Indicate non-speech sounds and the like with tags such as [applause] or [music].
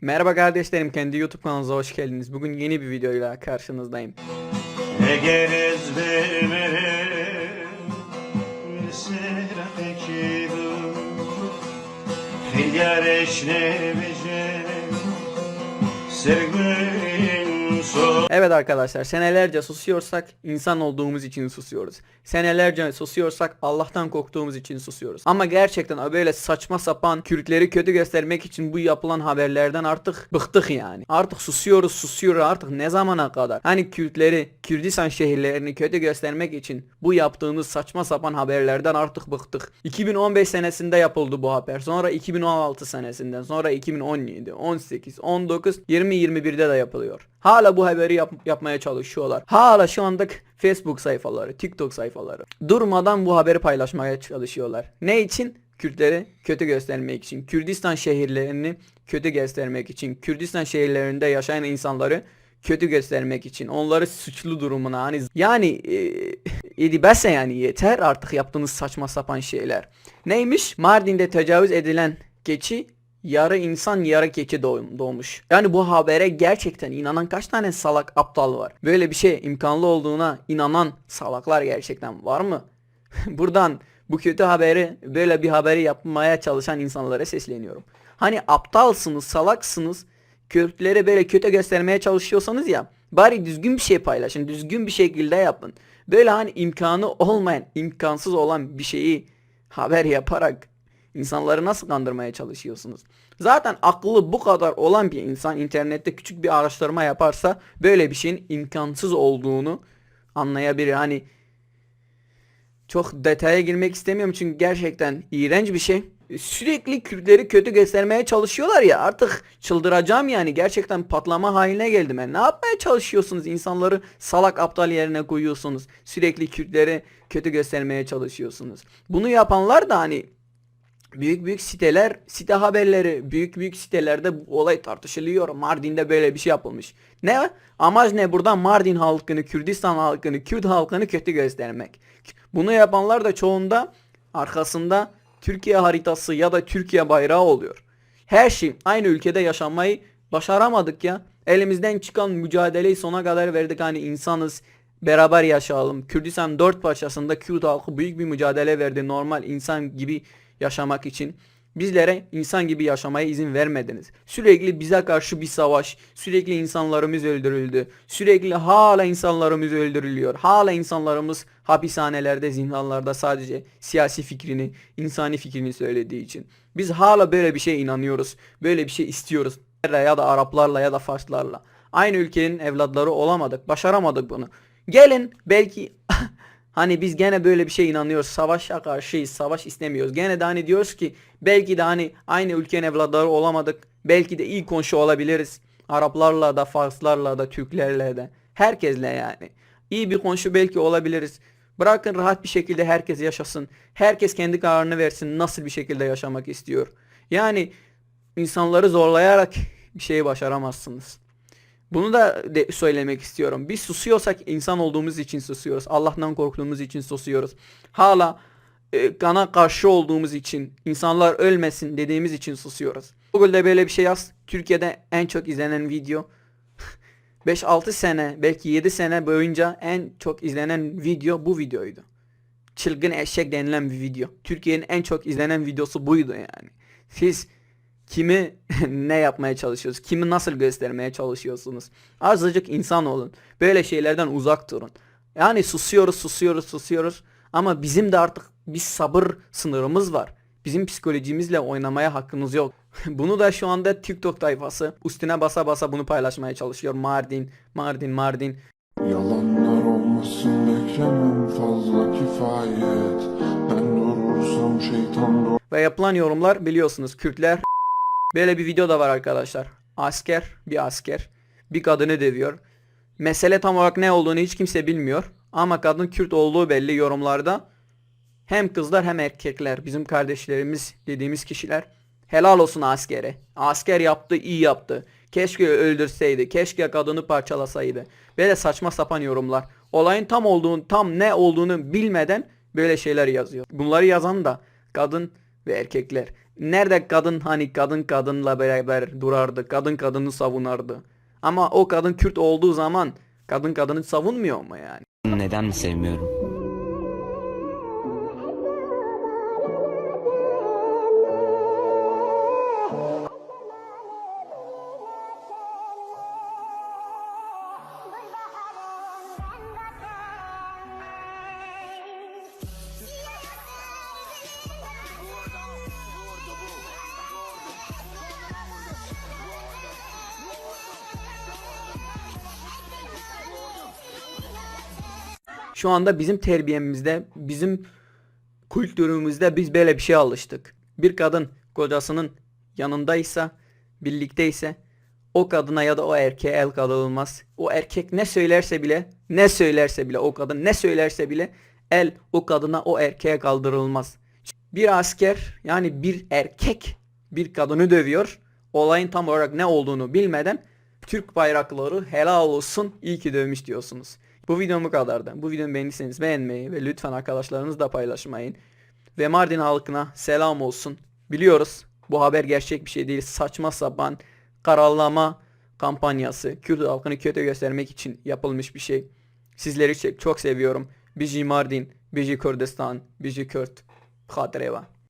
Merhaba kardeşlerim, kendi YouTube kanalınıza hoş geldiniz. Bugün yeni bir videoyla karşınızdayım. Eğer ezberim Sıradaki bu Hilyar eşlemeyeceğim Sevgilim son Evet arkadaşlar, senelerce susuyorsak insan olduğumuz için susuyoruz. Senelerce susuyorsak Allah'tan korktuğumuz için susuyoruz. Ama gerçekten böyle saçma sapan Kürtleri kötü göstermek için bu yapılan haberlerden artık bıktık yani. Artık susuyoruz, susuyoruz artık ne zamana kadar? Hani Kürtleri, Kürdistan şehirlerini kötü göstermek için bu yaptığınız saçma sapan haberlerden artık bıktık. 2015 senesinde yapıldı bu haber. Sonra 2016 senesinden, sonra 2017, 18, 19, 20, 21'de de yapılıyor. Hala bu haberi yap- yapmaya çalışıyorlar. Hala şu anda Facebook sayfaları, TikTok sayfaları durmadan bu haberi paylaşmaya çalışıyorlar. Ne için? Kürtleri kötü göstermek için, Kürdistan şehirlerini kötü göstermek için, Kürdistan şehirlerinde yaşayan insanları kötü göstermek için, onları suçlu durumuna hani yani e, edibese yani yeter artık yaptığınız saçma sapan şeyler. Neymiş? Mardin'de tecavüz edilen keçi yarı insan yarı keçi doğmuş. Yani bu habere gerçekten inanan kaç tane salak aptal var? Böyle bir şey imkanlı olduğuna inanan salaklar gerçekten var mı? [laughs] Buradan bu kötü haberi böyle bir haberi yapmaya çalışan insanlara sesleniyorum. Hani aptalsınız, salaksınız, Kürtleri böyle kötü göstermeye çalışıyorsanız ya bari düzgün bir şey paylaşın, düzgün bir şekilde yapın. Böyle hani imkanı olmayan, imkansız olan bir şeyi haber yaparak insanları nasıl kandırmaya çalışıyorsunuz? Zaten aklı bu kadar olan bir insan internette küçük bir araştırma yaparsa böyle bir şeyin imkansız olduğunu anlayabilir. Hani çok detaya girmek istemiyorum çünkü gerçekten iğrenç bir şey. Sürekli Kürtleri kötü göstermeye çalışıyorlar ya artık çıldıracağım yani gerçekten patlama haline geldim. Yani ne yapmaya çalışıyorsunuz? İnsanları salak aptal yerine koyuyorsunuz. Sürekli Kürtleri kötü göstermeye çalışıyorsunuz. Bunu yapanlar da hani büyük büyük siteler, site haberleri, büyük büyük sitelerde bu olay tartışılıyor. Mardin'de böyle bir şey yapılmış. Ne? Amaç ne? Buradan Mardin halkını, Kürdistan halkını, Kürt halkını kötü göstermek. Bunu yapanlar da çoğunda arkasında Türkiye haritası ya da Türkiye bayrağı oluyor. Her şey aynı ülkede yaşamayı başaramadık ya. Elimizden çıkan mücadeleyi sona kadar verdik hani insanız beraber yaşayalım. Kürdistan dört parçasında Kürt halkı büyük bir mücadele verdi normal insan gibi yaşamak için. Bizlere insan gibi yaşamaya izin vermediniz. Sürekli bize karşı bir savaş, sürekli insanlarımız öldürüldü. Sürekli hala insanlarımız öldürülüyor. Hala insanlarımız hapishanelerde, zindanlarda sadece siyasi fikrini, insani fikrini söylediği için. Biz hala böyle bir şeye inanıyoruz. Böyle bir şey istiyoruz. Ya da Araplarla ya da Farslarla. Aynı ülkenin evlatları olamadık. Başaramadık bunu. Gelin belki [laughs] Hani biz gene böyle bir şey inanıyoruz. Savaşa karşıyız. Savaş istemiyoruz. Gene de hani diyoruz ki belki de hani aynı ülkenin evlatları olamadık. Belki de iyi komşu olabiliriz. Araplarla da, Farslarla da, Türklerle de. Herkesle yani. İyi bir komşu belki olabiliriz. Bırakın rahat bir şekilde herkes yaşasın. Herkes kendi kararını versin nasıl bir şekilde yaşamak istiyor. Yani insanları zorlayarak bir şeyi başaramazsınız. Bunu da de söylemek istiyorum. Biz susuyorsak insan olduğumuz için susuyoruz. Allah'tan korktuğumuz için susuyoruz. Hala e, kana karşı olduğumuz için, insanlar ölmesin dediğimiz için susuyoruz. Google'da böyle bir şey yaz. Türkiye'de en çok izlenen video [laughs] 5-6 sene, belki 7 sene boyunca en çok izlenen video bu videoydu. Çılgın eşek denilen bir video. Türkiye'nin en çok izlenen videosu buydu yani. Siz kimi [laughs] ne yapmaya çalışıyorsunuz? Kimi nasıl göstermeye çalışıyorsunuz? Azıcık insan olun. Böyle şeylerden uzak durun. Yani susuyoruz, susuyoruz, susuyoruz. Ama bizim de artık bir sabır sınırımız var. Bizim psikolojimizle oynamaya hakkımız yok. [laughs] Bunu da şu anda TikTok tayfası üstüne basa basa bunu paylaşmaya çalışıyor. Mardin, Mardin, Mardin. Yalanlar olmasın Ekrem'im fazla kifayet Ben durursam şeytan dur Ve yapılan yorumlar biliyorsunuz Kürtler böyle bir video da var arkadaşlar. Asker bir asker bir kadını dövüyor. Mesele tam olarak ne olduğunu hiç kimse bilmiyor. Ama kadın Kürt olduğu belli yorumlarda. Hem kızlar hem erkekler bizim kardeşlerimiz dediğimiz kişiler helal olsun askere. Asker yaptı iyi yaptı. Keşke öldürseydi. Keşke kadını parçalasaydı. Böyle saçma sapan yorumlar. Olayın tam olduğunu tam ne olduğunu bilmeden böyle şeyler yazıyor. Bunları yazan da kadın ve erkekler. Nerede kadın hani kadın kadınla beraber durardı. Kadın kadını savunardı. Ama o kadın Kürt olduğu zaman kadın kadını savunmuyor mu yani? Neden mi sevmiyorum? Şu anda bizim terbiyemizde, bizim kültürümüzde biz böyle bir şeye alıştık. Bir kadın kocasının yanındaysa, birlikteyse o kadına ya da o erkeğe el kaldırılmaz. O erkek ne söylerse bile, ne söylerse bile o kadın ne söylerse bile el o kadına o erkeğe kaldırılmaz. Bir asker yani bir erkek bir kadını dövüyor. Olayın tam olarak ne olduğunu bilmeden Türk bayrakları helal olsun iyi ki dövmüş diyorsunuz. Bu videom bu kadardı. Bu videomu beğendiyseniz beğenmeyi ve lütfen arkadaşlarınızla paylaşmayın. Ve Mardin halkına selam olsun. Biliyoruz bu haber gerçek bir şey değil. Saçma sapan karallama kampanyası. Kürt halkını kötü göstermek için yapılmış bir şey. Sizleri çok- seviyorum. Bizi Mardin, bizi Kürdistan, bizi Kürt. Hatreva.